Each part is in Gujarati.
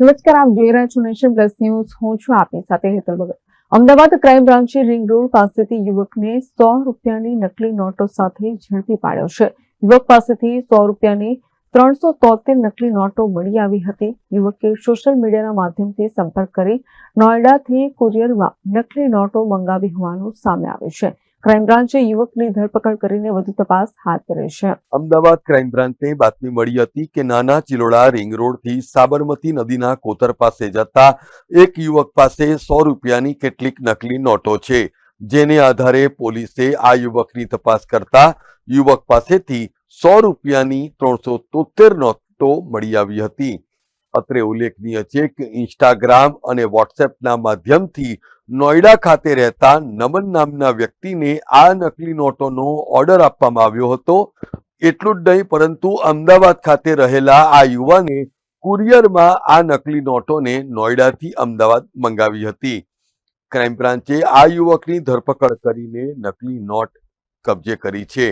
નમસ્કાર, આપ જોઈ રહ્યા છો નેશન પ્લસ ન્યૂઝ. હું છું આપની સાથે હેતલ ભગત. અમદાવાદ ક્રાઇમ બ્રાન્ચે રિંગ રોડ પાસેથી યુવકને સો રૂપિયાની નકલી નોટો સાથે ઝડપી પાડ્યો છે. યુવક પાસેથી સો રૂપિયાની ત્રણસો તોતેર નકલી નોટો મળી આવી હતી. યુવકે સોશિયલ મીડિયાના માધ્યમથી સંપર્ક કરી નોઈડાથી કુરિયરમાં નકલી નોટો મંગાવી હોવાનું સામે આવ્યું છે. ક્રાઇમ બ્રાન્ચે યુવકની ધરપકડ કરીને વધુ તપાસ હાથ ધરી છે. અમદાવાદ ક્રાઇમ બ્રાન્ચને બાતમી મળી હતી કે નાના ચિલોડા રિંગ રોડથી સાબરમતી નદીના કોતર પાસે જતા એક યુવક પાસે સો રૂપિયાની કેટલીક નકલી નોટો છે. જેને આધારે પોલીસે આ યુવકની તપાસ કરતા યુવક પાસેથી સો રૂપિયાની ત્રણસો તોતેર નોટો મળી આવી હતી. અત્રે ઉલ્લેખનીય છે કે ઇન્સ્ટાગ્રામ અને વોટ્સએપના માધ્યમથી નોઈડા ખાતે રહેતા નમન નામના વ્યક્તિને આ નકલી નોટોનો ઓર્ડર આપવામાં આવ્યો હતો. એટલું જ નહીં, પરંતુ અમદાવાદ ખાતે રહેલા આ યુવાને કુરિયરમાં આ નકલી નોટોને નોઈડાથી અમદાવાદ મંગાવી હતી. ક્રાઇમ બ્રાન્ચે આ યુવકની ધરપકડ કરીને નકલી નોટ કબજે કરી છે.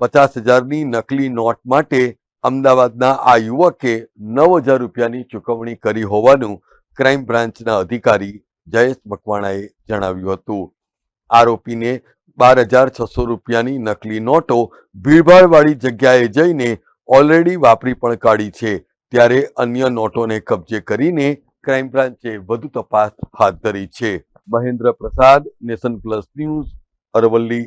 પચાસ હજારની નકલી નોટ માટે અમદાવાદના આ યુવકે નવ હજાર રૂપિયાની ચૂકવણી કરી હોવાનું ક્રાઇમ બ્રાન્ચના અધિકારી જયેશ મકવાણાએ જણાવ્યું હતું. આરોપીને બાર હજાર છસો રૂપિયાની નકલી નોટો ભીડભાડવાળી જગ્યાએ જઈને ઓલરેડી વાપરી પણ કાઢી છે. ત્યારે અન્ય નોટોને કબજે કરીને ક્રાઇમ બ્રાન્ચે વધુ તપાસ હાથ ધરી છે. મહેન્દ્ર પ્રસાદ, નેશન પ્લસ ન્યૂઝ, અરવલ્લી.